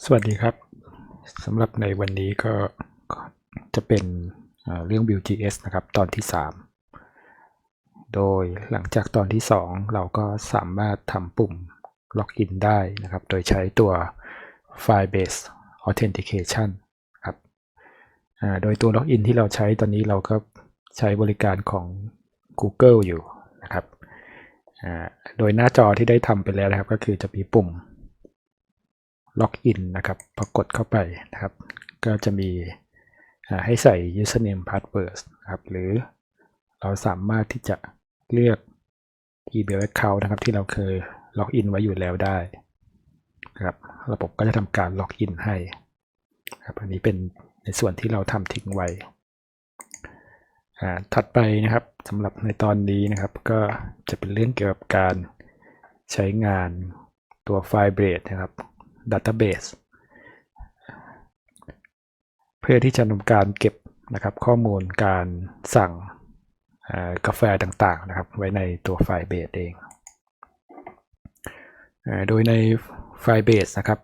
สวัสดีครับสำหรับในวันนี้ก็จะเป็นเรื่อง Vue.js นะครับ ตอนที่ 3 โดยหลังจากตอนที่ 2 เราก็สามารถทำปุ่มล็อกอินได้นะครับ โดยใช้ตัว File Based Authentication ครับโดยตัวล็อกอินที่เราใช้ตอนนี้เราก็ใช้บริการของ Google อยู่นะครับโดยหน้าจอที่ได้ทำไปแล้วนะครับ ก็คือจะมีปุ่ม ล็อกอินนะครับพอกดเข้าไปนะครับ ก็จะมีให้ใส่ username password นะครับหรือเราสามารถที่จะเลือก email account นะครับ ที่เราเคยล็อกอินไว้อยู่แล้วได้นะครับระบบก็จะทำการล็อกอินให้ครับอันนี้เป็นในส่วนที่เราทำทิ้งไว้ถัดไปนะครับสำหรับในตอนนี้นะครับก็จะเป็นเรื่องเกี่ยวกับการใช้งานตัว Firebase นะครับ Database เพื่อที่จะทำการเก็บนะครับข้อมูลการสั่งกาแฟต่างๆนะครับ ไว้ในตัว Firebase เอง โดยใน Firebase นะครับ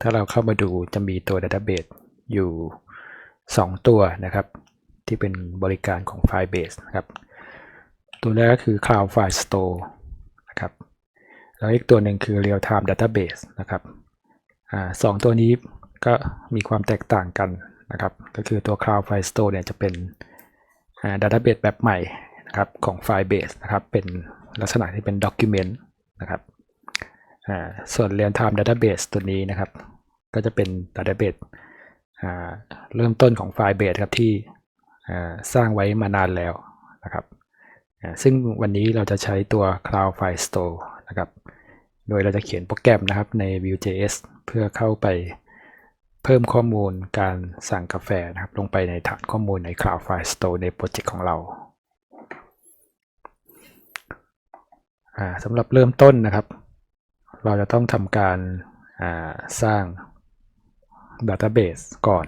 ถ้าเราเข้ามาดูจะมีตัว Database อยู่ 2 ตัวนะครับ ที่เป็นบริการของ Firebase นะครับ ตัวแรกก็คือ Cloud File Store นะครับ แล้วอีกตัวหนึ่งคือ Real Time Database นะครับ สองตัวนี้ก็มีความแตกต่างกันนะครับ ก็คือตัว Cloud File Store เนี่ยจะเป็นอ่า Database แบบใหม่นะครับของ Firebase นะครับเป็นลักษณะที่เป็น Document นะครับส่วน Real Time Database ตัวนี้นะครับ ก็จะเป็น Database เริ่มต้นของ Firebase ครับที่สร้างไว้มานานแล้วนะครับซึ่งวันนี้เราจะใช้ตัว Cloud File Store นะครับ โดยเราจะเขียนโปรแกรมนะครับใน Vue.js เพื่อเข้าไปเพิ่มข้อมูลการสั่งกาแฟนะครับ ลงไปในฐานข้อมูลใน Cloud File Store ในโปรเจกต์ของเราสำหรับเริ่มต้นนะครับ เราจะต้องทำการาสร้าง Database ก่อน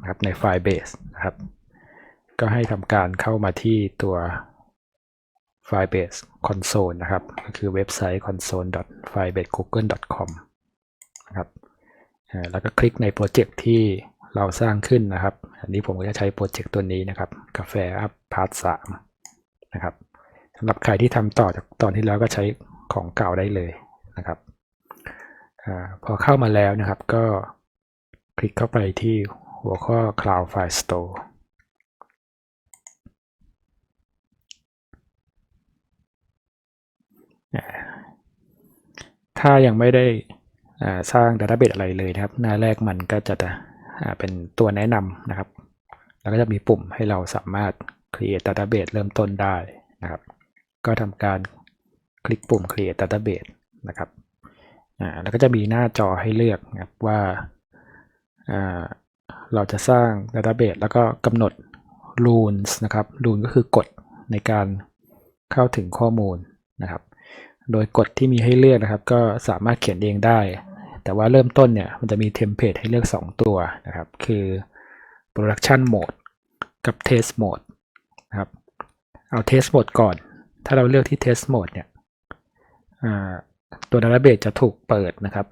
นะครับใน Firebase นะครับ ก็ให้ทำการเข้ามาที่ตัว Firebase Console นะครับ ก็คือเว็บไซต์ console.firebasegoogle.com นะครับแล้วก็คลิกในโปรเจกต์ที่เราสร้างขึ้นนะครับ อันนี้ผมก็จะใช้โปรเจกต์ตัวนี้นะครับ กาแฟอัพพาร์ทสามนะครับสำหรับใครที่ทำต่อจากตอนที่แล้วก็ใช้ของเก่าได้เลยนะครับอพอเข้ามาแล้วนะครับก็คลิกเข้าไปที่หัวข้อ Cloud File Store ถ้ายังไม่ได้สร้าง Database อะไรเลยนะครับ หน้าแรกมันก็จะเป็นตัวแนะนำนะครับ แล้วก็จะมีปุ่มให้เราสามารถ create database เริ่มต้นได้นะครับ ก็ทำการคลิกปุ่ม create database นะครับแล้วก็จะมีหน้าจอให้เลือกนะครับว่าอ่าเราจะสร้าง database แล้วก็กำหนด rules นะครับ rule ก็คือกฎในการเข้าถึงข้อมูลนะครับ โดยกฎที่มีให้เลือกนะครับ ก็สามารถเขียนเองได้ แต่ว่าเริ่มต้นเนี่ยมันจะมีเทมเพลตให้เลือก 2 ตัวนะครับ คือ production mode กับ test mode นะครับ เอา test mode ก่อน ถ้าเราเลือกที่ test mode เนี่ยตัว database จะถูกเปิดนะครับ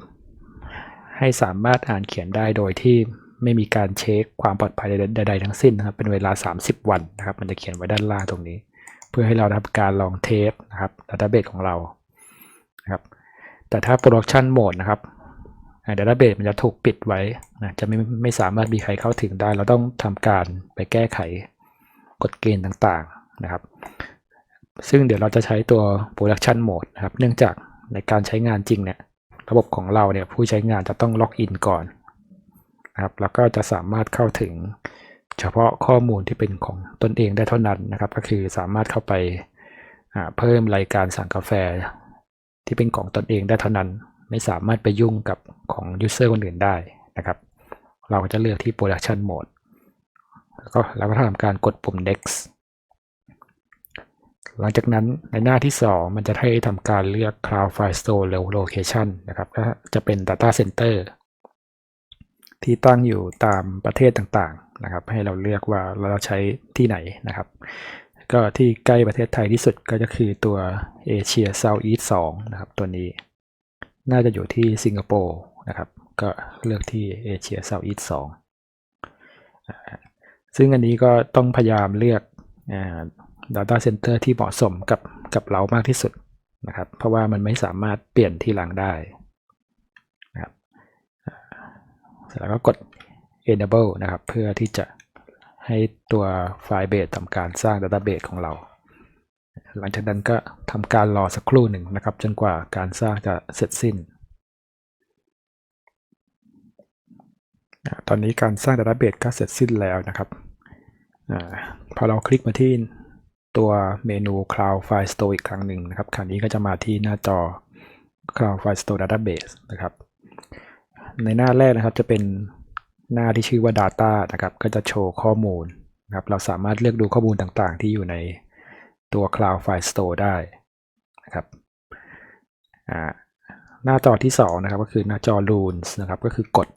ให้สามารถอ่านเขียนได้โดยที่ไม่มีการเช็คความปลอดภัยใดๆทั้งสิ้นนะครับ เป็นเวลา 30 วันนะครับ มันจะเขียนไว้ด้านล่างตรงนี้ เพื่อให้เราทำการลองเทสนะครับ database ของเรา นะครับ แต่ถ้า production mode นะครับอ่า database มันจะถูกปิดไว้นะจะไม่ไม่สามารถมีใครเข้าถึงได้ เราต้องทำการไปแก้ไขกฎเกณฑ์ต่างๆนะครับ ซึ่งเดี๋ยวเราจะใช้ตัว production mode นะครับ เนื่องจากในการใช้งานจริงเนี่ย ระบบของเราเนี่ยผู้ใช้งานจะต้องล็อกอินก่อนนะครับ แล้วก็จะสามารถเข้าถึงเฉพาะข้อมูลที่เป็นของตนเองได้เท่านั้นนะครับ ก็คือสามารถเข้าไปเพิ่มรายการสั่งกาแฟ ที่เป็นของตนเองได้เท่านั้น ไม่สามารถไปยุ่งกับของ user คนอื่นได้นะครับ เราก็จะเลือกที่ production mode แล้วก็เราก็ทำการกดปุ่ม next หลังจากนั้นในหน้าที่ 2 มันจะให้ทำการเลือก Cloud File Store Location นะครับก็จะเป็น Data Center ที่ตั้งอยู่ตามประเทศต่างๆนะครับ ให้เราเลือกว่าเราใช้ที่ไหนนะครับ ก็ที่ใกล้ประเทศไทยที่สุดก็จะคือตัวเอเชียเซาท์อีส2นะครับตัวนี้ น่าจะอยู่ที่สิงคโปร์นะครับ ก็เลือกที่เอเชียเซาท์อีสสองซึ่งอันนี้ก็ต้องพยายามเลือกอ่า Data Center ที่เหมาะสมกับกับเรามากที่สุดนะครับ เพราะว่ามันไม่สามารถเปลี่ยนที่หลังได้นะครับเสร็จแล้วก็กด enable นะครับ เพื่อที่จะ ให้ตัวไฟล์เบสทำการสร้าง Database ของเรา หลังจากนั้นก็ทำการรอสักครู่หนึ่งนะครับ จนกว่าการสร้างจะเสร็จสิ้น ตอนนี้การสร้าง Database ก็เสร็จสิ้นแล้วนะครับอพอเราคลิกมาที่ตัวเมนู Cloud File Store อีกครั้งหนึ่งนะครับ คราวนี้ก็จะมาที่หน้าจอ Cloud File Store Database นะครับ ในหน้าแรกนะครับจะเป็น หน้าที่ชื่อว่า Data นะครับ ก็จะโชว์ข้อมูลนะครับ เราสามารถเลือกดูข้อมูลต่างๆ ที่อยู่ในตัว Cloud File Store ได้นะครับหน้าจอที่สองนะครับก็คือหน้าจอ Rules นะครับ ก็คือกฎ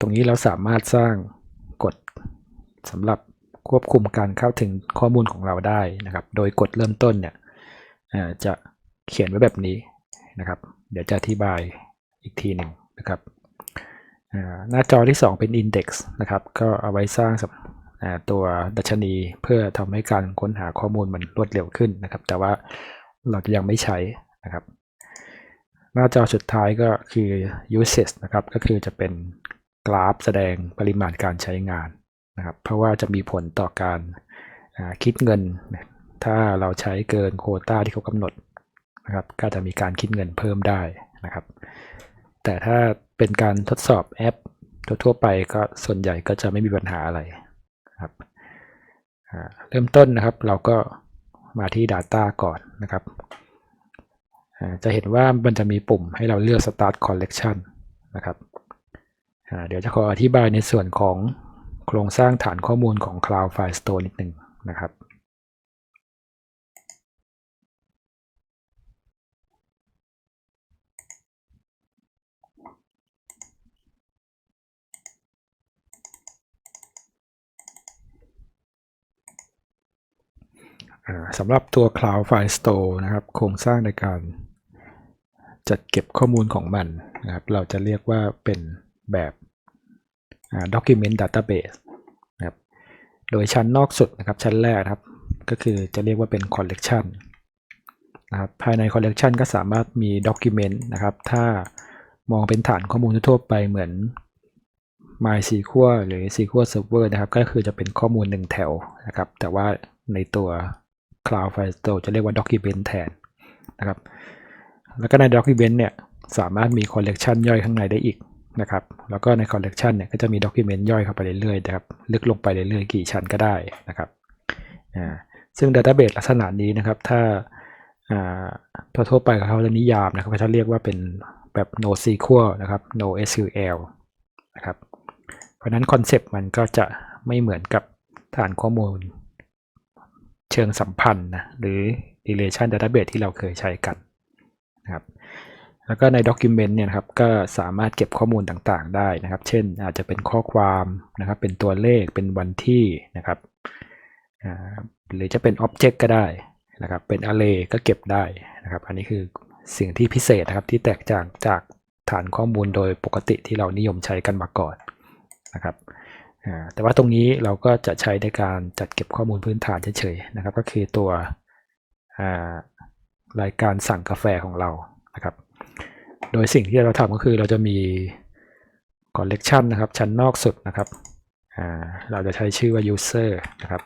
ตรงนี้เราสามารถสร้างกฎสำหรับควบคุมการเข้าถึงข้อมูลของเราได้นะครับ โดยกฎเริ่มต้นเนี่ยจะเขียนไว้แบบนี้นะครับ เดี๋ยวจะอธิบายอีกทีหนึ่งนะครับ หน้าจอที่ 2 เป็น Index นะครับ ก็เอาไว้สร้างตัวดัชนีเพื่อทำให้การค้นหาข้อมูลมันรวดเร็วขึ้นนะครับ แต่ว่าเราจะยังไม่ใช้นะครับ หน้าจอสุดท้ายก็คือ usage นะครับ ก็คือจะเป็นกราฟแสดงปริมาณการใช้งานนะครับ เพราะว่าจะมีผลต่อการคิดเงิน ถ้าเราใช้เกินโคต้าที่เขากำหนดนะครับ ก็จะมีการคิดเงินเพิ่มได้นะครับ แต่ถ้าเป็นการทดสอบแอปทั่วๆไปก็ส่วนใหญ่ก็จะไม่มีปัญหาอะไรครับเริ่มต้นนะครับเราก็มาที่ Data ก่อนนะครับ จะเห็นว่ามันจะมีปุ่มให้เราเลือก Start Collection นะครับเดี๋ยวจะขออธิบายในส่วนของโครงสร้างฐานข้อมูลของ Cloud File Store นิดหนึ่งนะครับ สำหรับตัว Cloud File Store นะครับ โครงสร้างในการจัดเก็บข้อมูลของมันนะครับ เราจะเรียกว่าเป็นแบบ Document Database นะครับ โดยชั้นนอกสุดนะครับ ชั้นแรกครับ ก็คือจะเรียกว่าเป็น Collection นะครับ ภายใน Collection ก็สามารถมี Document นะครับ ถ้ามองเป็นฐานข้อมูลทั่วไปเหมือน MySQL หรือ SQL Server นะครับ ก็คือจะเป็นข้อมูลหนึ่งแถวนะครับ แต่ว่าในตัว Cloud File Store จะเรียกว่า Document แทนนะครับ แล้วก็ใน Document เนี่ยสามารถมี Collection ย่อยข้างในได้อีกนะครับ แล้วก็ใน Collection เนี่ยก็จะมี Document ย่อยเข้าไปเรื่อยๆนะครับ ลึกลงไปเรื่อยๆ กี่ชั้นก็ได้นะครับ ซึ่ง Database ลักษณะนี้นะครับ ถ้าอ่าทั่วๆไปเขาจะนิยามนะครับเขาเรียกว่าเป็นแบบ NoSQL นะครับ NoSQL นะครับ เพราะนั้นคอนเซปต์มันก็จะไม่เหมือนกับฐานข้อมูล เชิงสัมพันธ์นะหรือ relation database ที่เราเคยใช้กันนะครับแล้วก็ใน document เนี่ยนะครับก็สามารถเก็บข้อมูลต่างๆได้นะครับ เช่นอาจจะเป็นข้อความนะครับ เป็นตัวเลขเป็นวันที่นะครับหรือจะเป็น object ก็ได้นะครับ เป็น array ก็เก็บได้นะครับ อันนี้คือสิ่งที่พิเศษนะครับที่แตกต่างจากฐานข้อมูลโดยปกติที่เรานิยมใช้กันมาก่อนนะครับ แต่ว่าตรงนี้เราก็จะใช้ในการจัดเก็บข้อมูลพื้นฐานเฉยๆนะครับ ก็คือตัวรายการสั่งกาแฟของเรานะครับ โดยสิ่งที่เราทำก็คือเราจะมี collection นะครับ ชั้นนอกสุดนะครับ เราจะใช้ชื่อว่า user นะครับ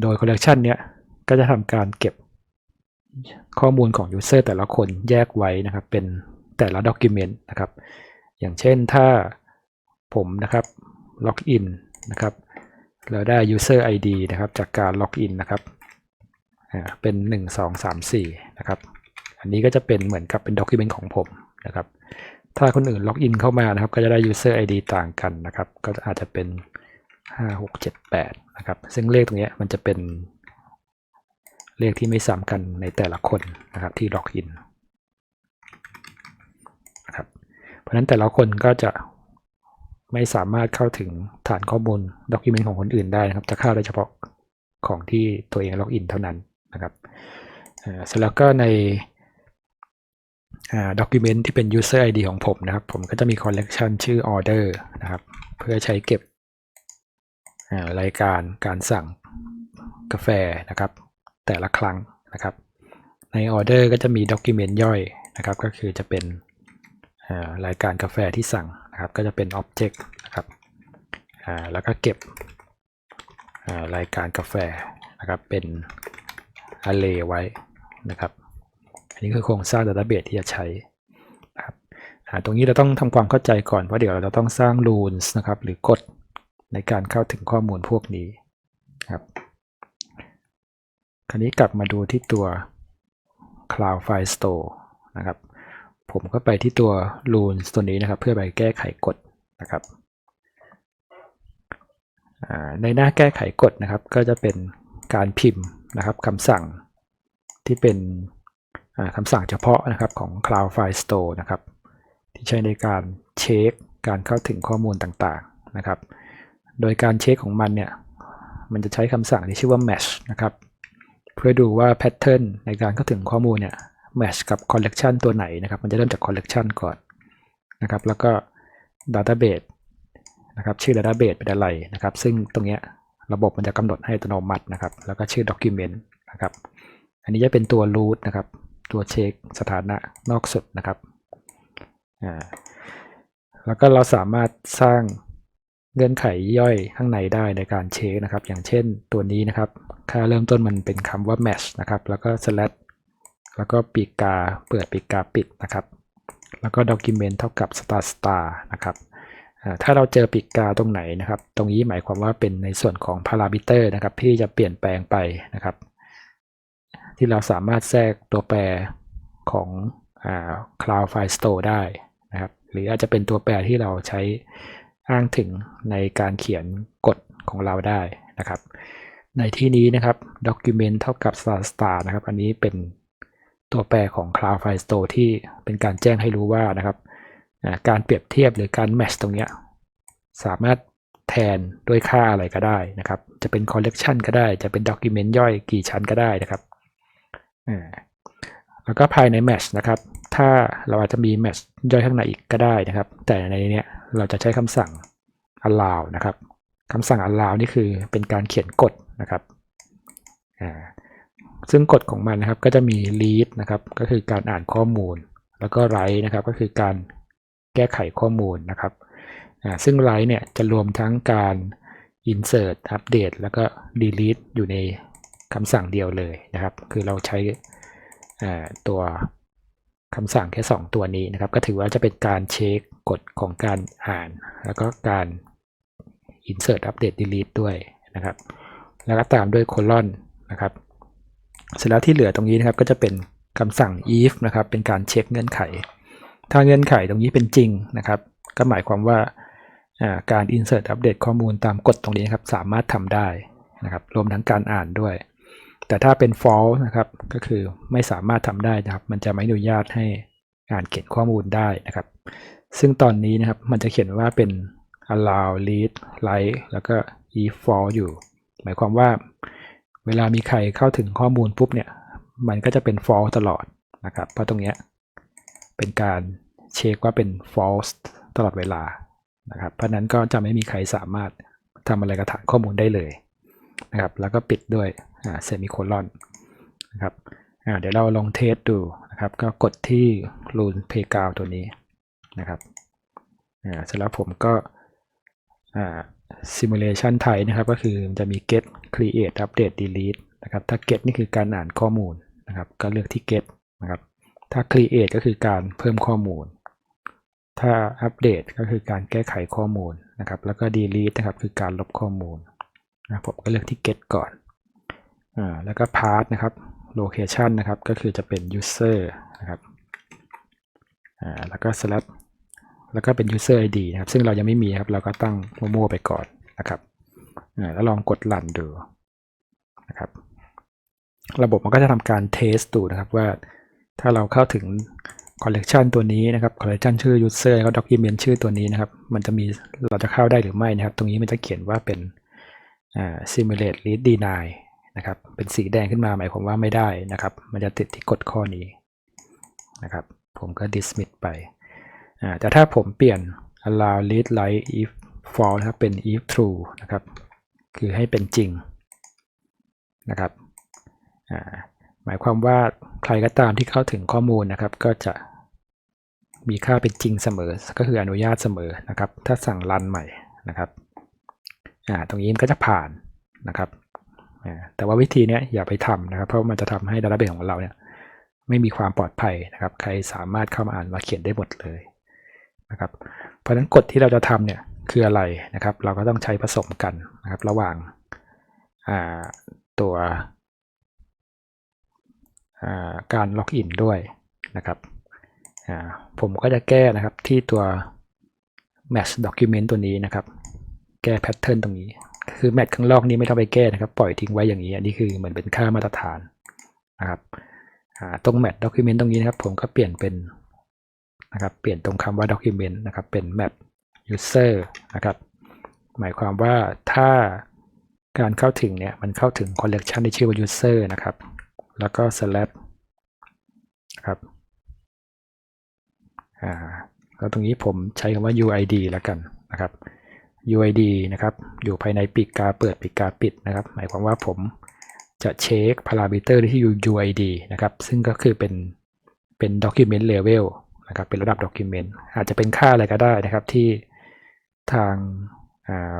โดย collection เนี้ยก็จะทำการเก็บข้อมูลของ user แต่ละคนแยกไว้นะครับ เป็นแต่ละ document นะครับ อย่างเช่นถ้าผมนะครับล็อกอินนะครับแล้วได้ user ID นะครับจากการล็อกอินนะครับอ่าเป็น 1 2 3 4นะครับอันนี้ก็จะเป็นเหมือนกับเป็น document ของผมนะครับถ้าคนอื่นล็อกอินเข้ามานะครับก็จะได้ user ID ต่างกันนะครับก็อาจจะเป็น 5 6 7 8นะครับซึ่งเลขตรงนี้มันจะเป็นเลขที่ไม่ซ้ำกันในแต่ละคนนะครับที่ล็อกอินนะครับ เพ ราะฉะนั้นแต่ละคนก็จะไม่สามารถเข้าถึงฐานข้อมูลด็อกิเมนต์ของคนอื่นได้นะครับ จะเข้าได้เฉพาะของที่ตัวเองล็อกอินเท่านั้นนะครับเสร็จแล้วก็ในอ่า document ที่เป็น user ID ของผมนะครับ ผมก็จะมี collection ชื่อ order นะครับ เพื่อใช้เก็บรายการการสั่งกาแฟนะครับ แต่ละครั้งนะครับ ใน order ก็จะมี document ย่อยนะครับ ก็คือจะเป็น รายการกาแฟที่สั่งนะครับก็จะเป็น object นะครับแล้วก็เก็บรายการกาแฟนะครับเป็น array ไว้นะครับอันนี้คือโครงสร้าง database ที่จะใช้นะครับตรงนี้เราต้องทำความเข้าใจก่อนเพราะเดี๋ยวเราจะต้องสร้าง rules นะครับหรือกฎในการเข้าถึงข้อมูลพวกนี้ครับคราวนี้กลับมาดูที่ตัว Cloud File Store นะครับ ผมก็ไปที่ตัว rules ตัวนี้นะครับ เพื่อไปแก้ไขกฎนะครับในหน้าแก้ไขกฎนะครับ ก็จะเป็นการพิมพ์นะครับคำสั่งที่เป็นคำสั่งเฉพาะนะครับของ Cloud File Store นะครับ ที่ใช้ในการเช็คการเข้าถึงข้อมูลต่างๆนะครับ โดยการเช็คของมันเนี่ยมันจะใช้คำสั่งที่ชื่อว่า match นะครับ เพื่อดูว่า pattern ในการเข้าถึงข้อมูลเนี่ย match กับ collection ตัวไหนนะครับ มันจะเริ่มจาก collection ก่อนนะครับ แล้วก็ database นะครับ ชื่อ database เป็นอะไรนะครับ ซึ่งตรงเนี้ยระบบมันจะกำหนดให้อัตโนมัตินะครับ แล้วก็ชื่อ document นะครับ อันนี้จะเป็นตัว root นะครับ ตัวเช็คสถานะนอกสุดนะครับ อ่า แล้วก็เราสามารถสร้างเงื่อนไขย่อยข้างในได้ในการเช็คนะครับ อย่างเช่นตัวนี้นะครับ ค่าเริ่มต้นมันเป็นคำว่า match นะครับ แล้วก็ slash แล้วก็ปีกกาเปิดปีกกาปิดนะครับ แล้วก็ document เท่ากับ star star นะครับถ้าเราเจอปีกกาตรงไหนนะครับ ตรงนี้หมายความว่าเป็นในส่วนของ parameter นะครับที่จะเปลี่ยนแปลงไปนะครับ ที่เราสามารถแทรกตัวแปรของอ Cloud File Store ได้นะครับ หรืออาจจะเป็นตัวแปรที่เราใช้อ้างถึงในการเขียนกฎของเราได้นะครับ ในที่นี้นะครับ document เท่ากับ star star นะครับ อันนี้เป็น ตัวแปรของ Cloud File Store ที่เป็นการแจ้งให้รู้ว่านะครับการเปรียบเทียบหรือการ match ตรงนี้สามารถแทนด้วยค่าอะไรก็ได้นะครับ จะเป็น collection ก็ได้ จะเป็น document ย่อยกี่ชั้นก็ได้นะครับ แล้วก็ภายใน match นะครับ ถ้าเราอาจจะมี match ย่อยข้างในอีกก็ได้นะครับ แต่ในนี้เราจะใช้คำสั่ง allow นะครับคำสั่ง allow นี่คือเป็นการเขียนกฎนะครับ ซึ่งกฎของมันนะครับก็จะมี read นะครับก็คือการอ่านข้อมูล แล้วก็ write นะครับก็คือการแก้ไขข้อมูลนะครับซึ่ง write เนี่ยจะรวมทั้งการ insert update แล้วก็ delete อยู่ในคำสั่งเดียวเลยนะครับ คือเราใช้ตัวคำสั่งแค่ 2 ตัวนี้นะครับ ก็ถือว่าจะเป็นการเช็คกฎของการอ่าน แล้วก็การ insert update delete ด้วยนะครับ แล้วก็ตามด้วย colon นะครับ เสร็จแล้วที่เหลือตรงนี้นะครับก็จะเป็นคำสั่ง if นะครับ เป็นการเช็คเงื่อนไข ถ้าเงื่อนไขตรงนี้เป็นจริงนะครับ ก็หมายความว่าการ insert update ข้อมูลตามกฎตรงนี้นะครับสามารถทำได้นะครับ รวมทั้งการอ่านด้วย แต่ถ้าเป็น false นะครับ ก็คือไม่สามารถทำได้นะครับ มันจะไม่อนุญาตให้อ่านเขียนข้อมูลได้นะครับ ซึ่งตอนนี้นะครับมันจะเขียนว่าเป็น allow read write แล้วก็ if false อยู่ หมายความว่า เวลามีใครเข้าถึงข้อมูลปุ๊บเนี่ย มันก็จะเป็น false ตลอดนะครับ เพราะตรงเนี้ยเป็นการเช็คว่าเป็น false ตลอดเวลานะครับ เพราะนั้นก็จะไม่มีใครสามารถทำอะไรกับฐานข้อมูลได้เลยนะครับ แล้วก็ปิดด้วยเซมิโคลอนนะครับอ่าเดี๋ยวเราลองเทสดูนะครับ ก็กดที่ rule playground ตัวนี้นะครับอ่าเสร็จแล้วผมก็อ่า simulation type นะครับ ก็คือมันจะมี get create update delete นะครับ ถ้า get นี่คือการอ่านข้อมูลนะครับ ก็เลือกที่ get นะครับ ถ้า create ก็คือการเพิ่มข้อมูล ถ้า update ก็คือการแก้ไขข้อมูลนะครับ แล้วก็ delete นะครับ คือการลบข้อมูลนะผมก็เลือกที่ get ก่อน อ่า แล้วก็ path นะครับ location นะครับ ก็คือจะเป็น user นะครับ อ่า แล้วก็ slash แล้วก็เป็น user ID นะครับ ซึ่งเรายังไม่มีครับ เราก็ตั้งมั่วๆไปก่อนนะครับแล้วลองกด run ดูนะครับ ระบบมันก็จะทำการเทสดูนะครับว่าถ้าเราเข้าถึง collection ตัวนี้นะครับ collection ชื่อ user แล้วก็ document ชื่อตัวนี้นะครับ มันจะมีเราจะเข้าได้หรือไม่นะครับ ตรงนี้มันจะเขียนว่าเป็น simulate read deny นะครับ เป็นสีแดงขึ้นมาหมายความว่าไม่ได้นะครับ มันจะติดที่กฎข้อนี้นะครับ ผมก็ dismiss ไป แต่ถ้าผมเปลี่ยน allow read write if false นะครับเป็น if true นะครับ คือให้เป็นจริงนะครับหมายความว่าใครก็ตามที่เข้าถึงข้อมูลนะครับ ก็จะมีค่าเป็นจริงเสมอ ก็คืออนุญาตเสมอนะครับ ถ้าสั่งรันใหม่นะครับตรงนี้มันก็จะผ่านนะครับแต่ว่าวิธีนี้อย่าไปทำนะครับ เพราะมันจะทำให้ดัตต้าเบสของเราเนี่ยไม่มีความปลอดภัยนะครับ ใครสามารถเข้ามาอ่านมาเขียนได้หมดเลย นะครับ เพราะฉะนั้นกฎที่เราจะทำเนี่ยคืออะไรนะครับ เราก็ต้องใช้ผสมกันนะครับ ระหว่างาตัวาการล็อกอินด้วยนะครับผมก็จะแก้นะครับที่ตัว match document ตัวนี้นะครับ แก้แพทเทิร์นตรงนี้ คือ match ข้างลอกนี้ไม่ต้องไปแก้นะครับ ปล่อยทิ้งไว้อย่างนี้ อันนี้คือเหมือนเป็นค่ามาตรฐานนะครับตรง match document ตรงนี้นะครับ ผมก็เปลี่ยนเป็น นะครับเปลี่ยนตรงคำว่า document นะครับเป็น map user นะครับหมายความว่าถ้าการเข้าถึงเนี่ยมันเข้าถึง collection ที่ชื่อว่า user นะครับแล้วก็ slash นะครับอ่าแล้วตรงนี้ผมใช้คำว่า UID แล้วกันนะครับ UID นะครับอยู่ภายในปีกกาเปิดปีกกาปิดนะครับ หมายความว่าผมจะเช็คพารามิเตอร์ที่อยู่ UID นะครับ ซึ่งก็คือเป็นเป็น document level นะครับเป็นระดับ document อาจจะเป็นค่าอะไรก็ได้นะครับที่ทาง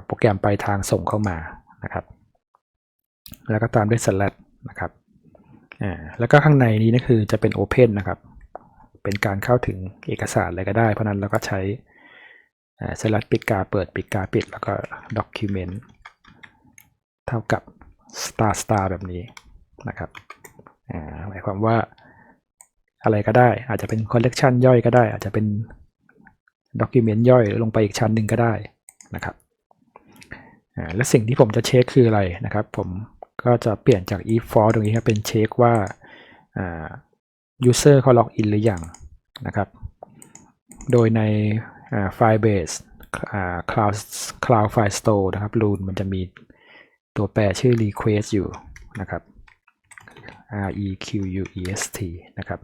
โปรแกรมปลายทางส่งเข้ามานะครับ แล้วก็ตามด้วย slash นะครับอ่าแล้วก็ข้างในนี้นี่คือจะเป็น open นะครับ เป็นการเข้าถึงเอกสารอะไรก็ได้ เพราะนั้นเราก็ใช้สลัดปิดกาเปิดปิดกาปิด แล้วก็ document เท่ากับ star star แบบนี้นะครับอ่าหมายความว่า อะไรก็ได้ อาจจะเป็น collection ย่อยก็ได้ อาจจะเป็น document ย่อยลงไปอีกชั้นหนึ่งก็ได้นะครับและสิ่งที่ผมจะเช็คคืออะไรนะครับ ผมก็จะเปลี่ยนจาก if false ตรงนี้ครับเป็นเช็คว่า user เขาล็อกอินหรือยังนะครับ โดยใน Firebase Cloud Cloud File Store นะครับ rule มันจะมีตัวแปรชื่อ request อยู่นะครับ R E Q U E S T นะครับ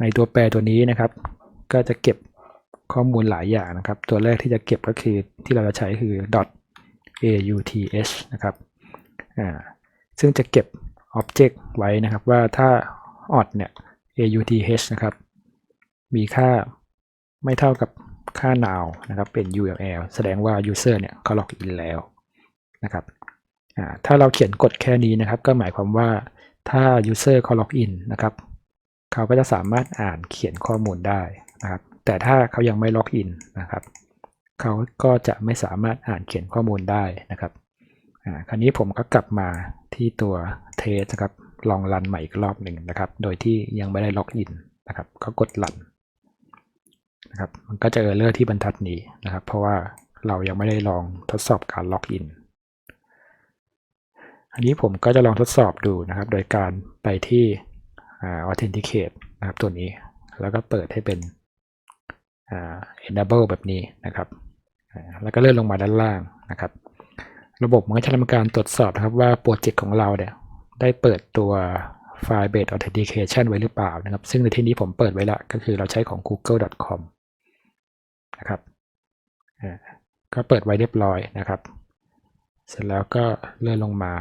ในตัวแปรตัวนี้นะครับ ก็จะเก็บข้อมูลหลายอย่างนะครับ ตัวแรกที่จะเก็บก็คือที่เราจะใช้คือ dot auth นะครับ อ่า ซึ่งจะเก็บ object ไว้นะครับว่าถ้า odd เนี่ย auth นะครับ มีค่าไม่เท่ากับค่า now นะครับเป็น URL แสดงว่า user เนี่ยเขาล็อกอินแล้วนะครับ อ่า ถ้าเราเขียนกฎแค่นี้นะครับ ก็หมายความว่า ถ้า user เขาล็อกอินนะครับ เขาก็จะสามารถอ่านเขียนข้อมูลได้นะครับ แต่ถ้าเขายังไม่ล็อกอินนะครับ เขาก็จะไม่สามารถอ่านเขียนข้อมูลได้นะครับอ่าคราวนี้ผมก็กลับมาที่ตัวเทสนะครับ ลองรันใหม่อีกรอบหนึ่งนะครับ โดยที่ยังไม่ได้ล็อกอินนะครับ ก็กดรันนะครับ มันก็จะเออร์เลอร์ที่บรรทัดนี้นะครับ เพราะว่าเรายังไม่ได้ลองทดสอบการล็อกอิน อันนี้ผมก็จะลองทดสอบดูนะครับ โดยการไปที่ authenticate นะครับตัวนี้ แล้วก็เปิดให้เป็น enable แบบนี้นะครับ แล้วก็เลื่อนลงมาด้านล่างนะครับ ระบบมันก็จะทำการตรวจสอบนะครับว่าโปรเจกต์ของเราเนี่ยได้เปิดตัว Firebase Authentication ไว้หรือเปล่านะครับ ซึ่งในที่นี้ผมเปิดไว้ละก็คือเราใช้ของ google.com นะครับก็เปิดไว้เรียบร้อยนะครับ เสร็จแล้วก็เลื่อนลงมา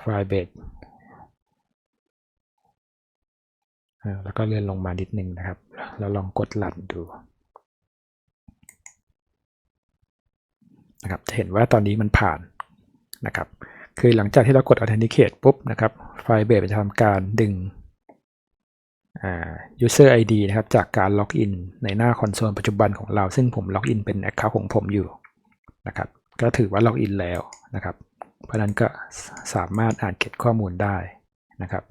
Firebase แล้วก็เลื่อนลงมานิดนึงนะครับ แล้วลองกดหลันดูนะครับจะเห็นว่าตอนนี้มันผ่านนะครับ คือหลังจากที่เรากด Authenticate ปุ๊บนะครับ Firebase จะทำการดึง user ID นะครับจากการล็อกอินในหน้าคอนโซลปัจจุบันของเรา ซึ่งผมล็อกอินเป็น Account ของผมอยู่นะครับก็ถือว่าล็อกอินแล้วนะครับเพราะนั้นก็สามารถอ่านเก็บข้อมูลได้นะครับ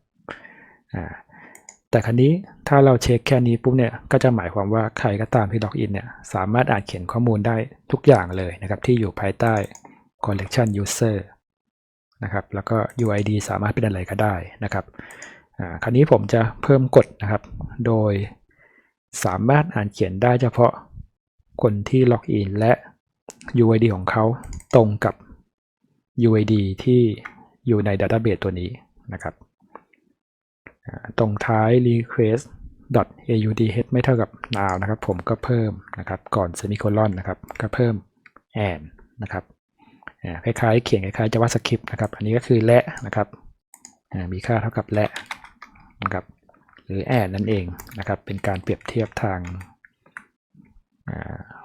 แต่ครั้นี้ถ้าเราเช็คแค่นี้ปุ๊บเนี่ยก็จะหมายความว่าใครก็ตามที่ล็อกอินเนี่ยสามารถอ่านเขียนข้อมูลได้ทุกอย่างเลยนะครับที่อยู่ภายใต้ collection user นะครับแล้วก็ UID สามารถเป็นอะไรก็ได้นะครับ คราวนี้ผมจะเพิ่มกฎนะครับ โดยสามารถอ่านเขียนได้เฉพาะคนที่ล็อกอินและ UID ของเขาตรงกับ UID ที่อยู่ใน Database ตัวนี้นะครับตรงรงท้าย request .audh ไม่เท่ากับ now นะครับ ผมก็เพิ่มนะครับ ก่อน semicolon นะครับ ก็เพิ่ม and นะครับอ่าคล้ายๆ เขียนคล้ายๆ JavaScript นะครับ อันนี้ก็คือและนะครับอ่ามีค่าเท่ากับและ นะครับหรือ and นั่นเองนะครับ เป็นการเปรียบเทียบทาง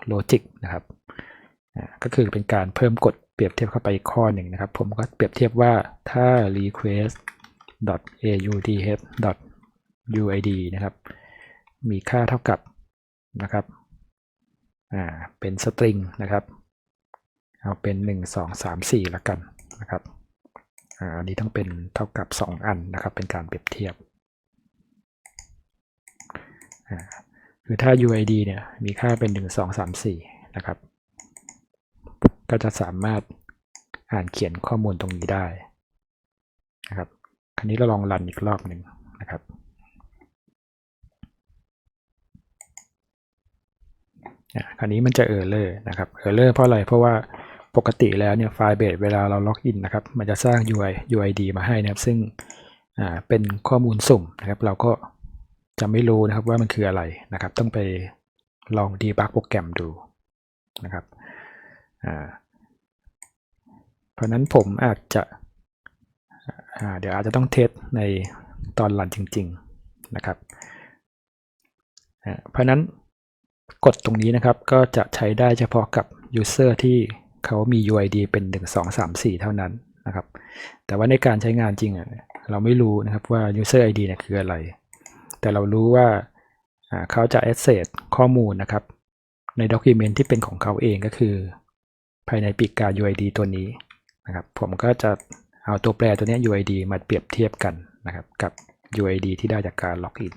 โลจิกนะครับก็คือเป็นการเพิ่มกฎเปรียบเทียบเข้าไปอีกข้อหนึ่งนะครับ ผมก็เปรียบเทียบว่าถ้า request .audh .uid นะครับ มีค่าเท่ากับนะครับเป็นสตริงนะครับ เอาเป็น 1 2 3 4ละกันนะครับอันนี้ต้องเป็นเท่ากับ 2 อันนะครับ เป็นการเปรียบเทียบ คือถ้า uid เนี่ยมีค่าเป็น 1 2 3 4 นะครับ ก็จะสามารถอ่านเขียนข้อมูลตรงนี้ได้นะครับคราวนี้เราลองรันอีกรอบหนึ่งนะครับคราวนี้มันจะเออร์เลอร์นะครับเออร์เลอร์เพราะอะไรเพราะว่าปกติแล้วเนี่ยไฟล์เบสเวลาเราล็อกอินนะครับ มันจะสร้าง UI UID มาให้นะครับ ซึ่งเป็นข้อมูลสุ่มนะครับ เราก็ จะไม่รู้นะครับว่ามันคืออะไรนะครับ ต้องไปลองดีบักโปรแกรมดูนะครับเพราะนั้นผมอาจจะเดี๋ยวอาจจะต้องเทสในตอนรันจริง ๆนะครับเพราะนั้นกดตรงนี้นะครับก็จะใช้ได้เฉพาะกับ User ที่เขามี UID เป็น 1 2 3 4 เท่านั้นนะครับ แต่ว่าในการใช้งานจริงเราไม่รู้นะครับว่า User ID เนี่ยคืออะไร แต่เรารู้ว่าเขาจะ access ข้อมูลนะครับ ใน Document ที่เป็นของเขาเองก็คือ ภายในปีกกา UID ตัวนี้นะครับ ผมก็จะเอาตัวแปรตัวนี้ย UID มาเปรียบเทียบกันนะครับ กับ UID ที่ได้จากการล็อกอิน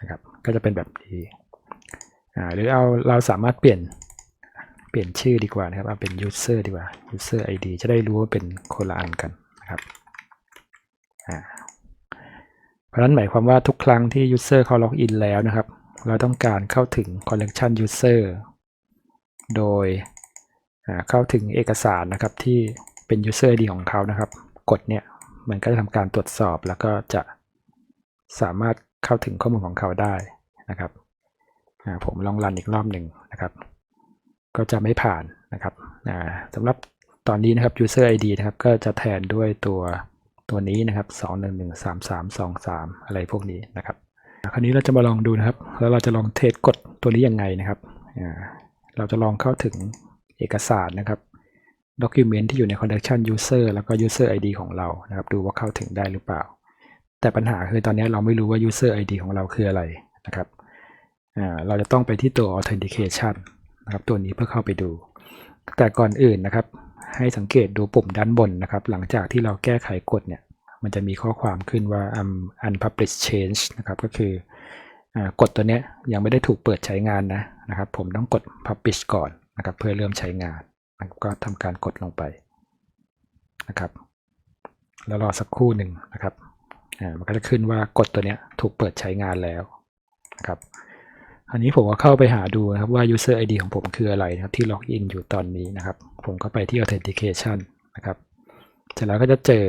นะครับ ก็จะเป็นแบบนี้อ่าหรือเอาเราสามารถเปลี่ยนเปลี่ยนชื่อดีกว่านะครับ เอาเป็น user ดีกว่า user id จะได้รู้ว่าเป็นคนละอันกันนะครับ อ่า เพราะนั้นหมายความว่าทุกครั้งที่ user เขาล็อกอินแล้วนะครับ เราต้องการเข้าถึง collection user โดยเข้าถึงเอกสารนะครับที่เป็น user id ของเขานะครับ กดเนี่ยมันก็จะทำการตรวจสอบแล้วก็จะสามารถเข้าถึงข้อมูลของเขาได้นะครับผมลองรันอีกรอบหนึ่งนะครับ ก็จะไม่ผ่านนะครับสำหรับตอนนี้นะครับ user id นะครับ ก็จะแทนด้วยตัว ตัวนี้นะครับ 2113323 อะไรพวกนี้นะครับ คราวนี้เราจะมาลองดูนะครับ แล้วเราจะลองเทสกดตัวนี้ยังไงนะครับ เราจะลองเข้าถึงเอกสารนะครับ document ที่อยู่ใน connection user แล้วก็ user id ของเรานะครับ ดูว่าเข้าถึงได้หรือเปล่า แต่ปัญหาคือตอนนี้เราไม่รู้ว่า user id ของเราคืออะไรนะครับ เราจะต้องไปที่ตัว authentication นะครับ ตัวนี้เพื่อเข้าไปดู แต่ก่อนอื่นนะครับ ให้สังเกตดูปุ่มด้านบนนะครับ หลังจากที่เราแก้ไขกฎเนี่ย มันจะมีข้อความขึ้นว่า un unpublished change นะครับ ก็คืออกฎตัวนี้ยังไม่ได้ถูกเปิดใช้งานนะนะครับ ผมต้องกด publish ก่อนนะครับ เพื่อเริ่มใช้งานนะก็ทำการกดลงไปนะครับ แล้วรอสักครู่หนึ่งนะครับมันก็จะขึ้นว่ากฎตัวนี้ถูกเปิดใช้งานแล้วนะครับ อันนี้ผมก็เข้าไปหาดูนะครับว่า user ID ของผมคืออะไรนะครับ ที่ล็อกอินอยู่ตอนนี้นะครับ ผมก็ไปที่ authentication นะครับเสร็จแล้วก็จะเจอ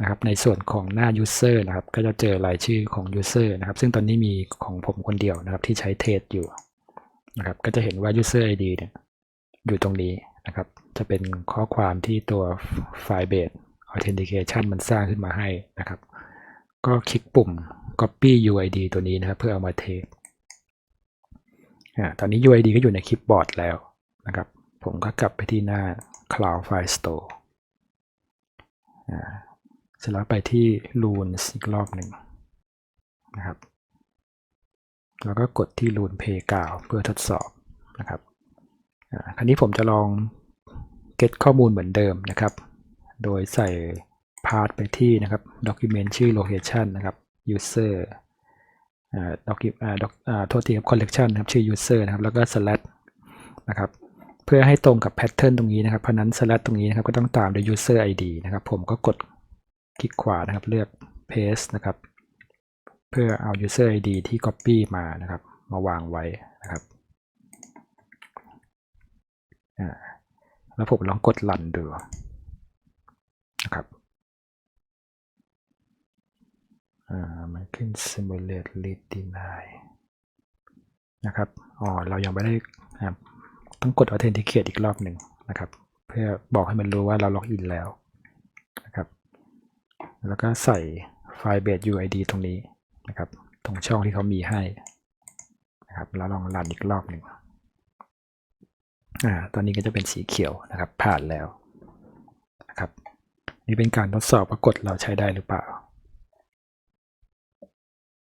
นะครับในส่วนของหน้า user นะครับ ก็จะเจอรายชื่อของ user นะครับ ซึ่งตอนนี้มีของผมคนเดียวนะครับที่ใช้เทสอยู่นะครับ ก็จะเห็นว่า user ID เนี่ยอยู่ตรงนี้นะครับ จะเป็นข้อความที่ตัว Firebase Authentication มันสร้างขึ้นมาให้นะครับ ก็คลิกปุ่ม copy UID ตัวนี้นะครับ เพื่อเอามาเทส ตอนนี้ UID ก็อยู่ในคลิปบอร์ดแล้วนะครับ ผมก็กลับไปที่หน้า Cloud File Store เสร็จแล้วไปที่ Loons อีกรอบหนึ่งนะครับ แล้วก็กดที่ Loon Pay 9เพื่อทดสอบนะครับคราวนี้ผมจะลอง get ข้อมูลเหมือนเดิมนะครับ โดยใส่ path ไปที่นะครับ document ชื่อ location นะครับ user อ่า document อ่า doc อ่าโทษทีครับ collection นะครับชื่อ user นะครับ แล้วก็ slash นะครับ เพื่อให้ตรงกับ pattern ตรงนี้นะครับ เพราะนั้น slash ตรงนี้นะครับ ก็ต้องตามด้วย user id นะครับ ผมก็กดคลิกขวานะครับ เลือก paste นะครับ เพื่อเอา user id ที่ copy มานะครับ มาวางไว้นะครับแล้วผมลองกด run ดูนะครับ อ่า มันขึ้น simulate lead deny นะครับ อ๋อ เรายังไม่ได้ต้องกด authenticate อีกรอบหนึ่งนะครับ เพื่อบอกให้มันรู้ว่าเราล็อกอินแล้วนะครับ แล้วก็ใส่ไฟล์ base UID ตรงนี้นะครับ ตรงช่องที่เขามีให้นะครับ แล้วลองรันอีกรอบหนึ่งอ่า ตอนนี้ก็จะเป็นสีเขียวนะครับ ผ่านแล้วนะครับ นี่เป็นการทดสอบว่ากดเราใช้ได้หรือเปล่า